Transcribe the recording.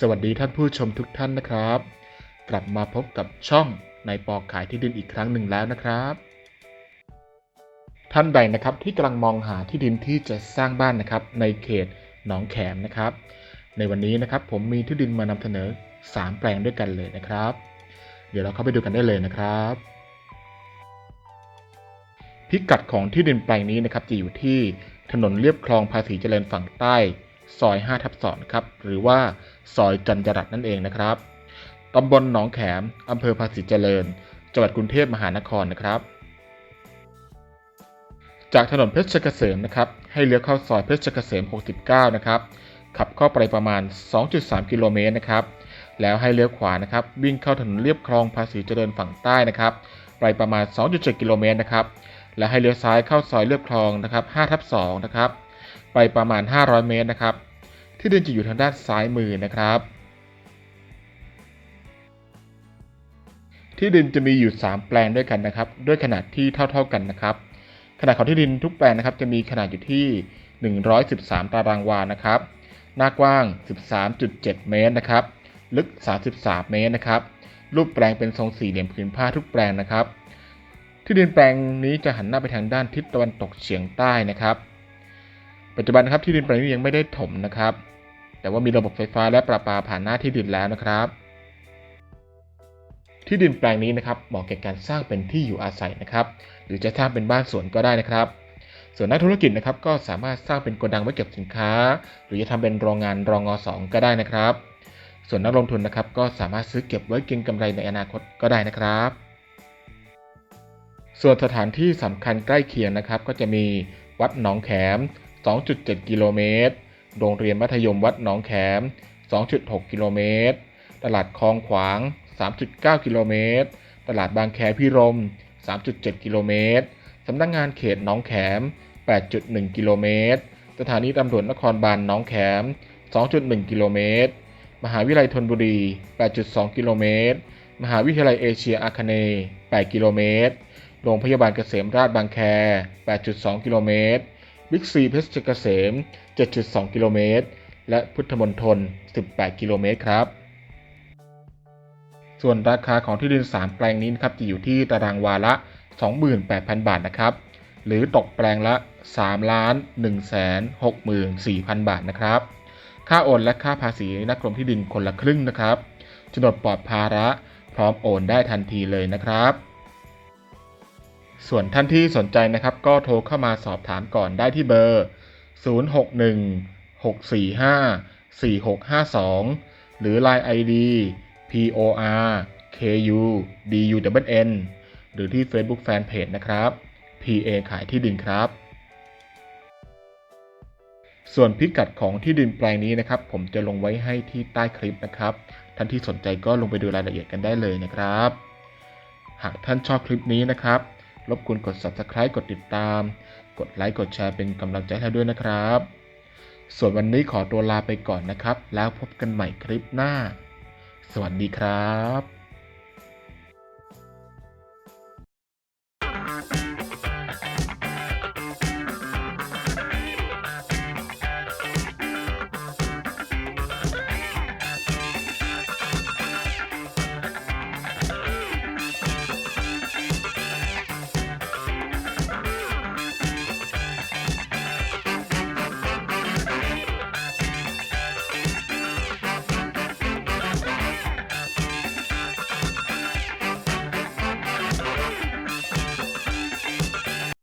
สวัสดีท่านผู้ชมทุกท่านนะครับ กลับมาพบกับช่องในปอขายที่ดินอีกครั้งหนึ่งแล้วนะครับ ท่านใดนะครับที่กำลังมองหาที่ดินที่จะสร้างบ้านนะครับ ในเขตหนองแขมนะครับ ในวันนี้นะครับผมมีที่ดินมานำเสนอ 3 แปลงด้วยกันเลยนะครับ เดี๋ยวเราเข้าไปดูกันได้เลยนะครับ พิกัดของที่ดินแปลงนี้นะครับจะอยู่ที่ถนนเลียบคลองภาษีเจริญฝั่งใต้ ซอย5ทับ2ครับหรือว่า ซอยจันจรัสนั่นเองนะครับตำบลหนองแขมอำเภอภาษีเจริญ จังหวัดกรุงเทพมหานครนะครับ จากถนนเพชรเกษมนะครับให้เลี้ยวเข้าซอยเพชรเกษม 69 นะครับขับเข้าไปประมาณ 2.3 กิโลเมตรนะครับแล้วให้เลี้ยวขวานะครับวิ่งเข้าถนนเลียบคลองภาษีเจริญฝั่งใต้นะครับไปประมาณ 2.7 กิโลเมตรนะครับและให้เลี้ยวซ้ายเข้าซอยเลียบคลองนะครับ5ทับ2นะครับไปประมาณ 500 เมตรนะครับ ที่ดินจะอยู่ทางด้านซ้ายมือนะครับ ที่ดินจะมีอยู่ 3 แปลงด้วยกันนะครับ ด้วยขนาดที่เท่า ๆกันนะครับ ขนาดของที่ดินทุกแปลงนะครับ จะมีขนาดอยู่ที่ 113 ตารางวานะครับ หน้ากว้าง 13.7 เมตรนะครับ ลึก 33 เมตรนะครับ รูปแปลงเป็นทรงสี่เหลี่ยมผืนผ้าทุกแปลงนะครับ ที่ดินแปลงนี้จะหันหน้าไปทางด้านทิศตะวันตกเฉียงใต้นะครับ ปัจจุบันนะครับที่ดินแปลงนี้ยังไม่ได้ถมนะครับ แต่ว่ามีระบบไฟฟ้าและประปาผ่านหน้าที่ดินแล้วนะครับ ที่ดินแปลงนี้นะครับเหมาะแก่การสร้างเป็นที่อยู่อาศัยนะครับ หรือจะสร้างเป็นบ้านสวนก็ได้นะครับ ส่วนนักธุรกิจนะครับก็สามารถสร้างเป็นโกดังไว้เก็บสินค้า หรือจะทำเป็นโรงงานรองอสองก็ได้นะครับ ส่วนนักลงทุนนะครับก็สามารถซื้อเก็บไว้เก็งกำไรในอนาคตก็ได้นะครับส่วนสถานที่สำคัญใกล้เคียงนะครับ ก็จะมีวัดหนองแขม 2.7 กิโลเมตร โรงเรียนมัธยมวัดหนองแขม 2.6 กิโลเมตร ตลาดคลองขวาง 3.9 กิโลเมตร ตลาดบางแคพิรม 3.7 กิโลเมตร สำนักงงานเขตหนองแขม 8.1 กิโลเมตร สถานีตำรวจนครบาลหนองแขม 2.1 กิโลเมตร มหาวิทยาลัยธนบุรี 8.2 กิโลเมตร มหาวิทยาลัยเอเชียอาคเนย์8กิโลเมตร โรงพยาบาลเกษมราชบางแค 8.2 กิโลเมตร บิ๊กซีเพชรเกษม 7.2 กิโลเมตร และพุทธมณฑล 18 กิโลเมตรครับ ส่วนราคาของที่ดิน 3 แปลงนี้นะครับจะอยู่ที่ตารางวาละ 28,000 บาทนะครับ หรือตกแปลงละ 3 ล้าน1 6 4 0 0 0 บาทนะครับ ค่าโอนและค่าภาษีนักกรมที่ดินคนละครึ่งนะครับโฉนดปลอดภาระพร้อมโอนได้ทันทีเลยนะครับ ส่วนท่านที่สนใจนะครับ ก็โทรเข้ามาสอบถามก่อนได้ที่เบอร์ 061 645 4652 หรือ Line ID POR KU DUNN หรือที่ Facebook Fanpage นะครับ PA ขายที่ดินครับ ส่วนพิกัดของที่ดินแปลงนี้นะครับ ผมจะลงไว้ให้ที่ใต้คลิปนะครับ ท่านที่สนใจก็ลงไปดูรายละเอียดกันได้เลยนะครับ หากท่านชอบคลิปนี้นะครับ รบกวนกด subscribe กดติดตาม กดไลค์กดแชร์เป็นกำลังใจให้ด้วยนะครับ ส่วนวันนี้ขอตัวลาไปก่อนนะครับ แล้วพบกันใหม่คลิปหน้า สวัสดีครับ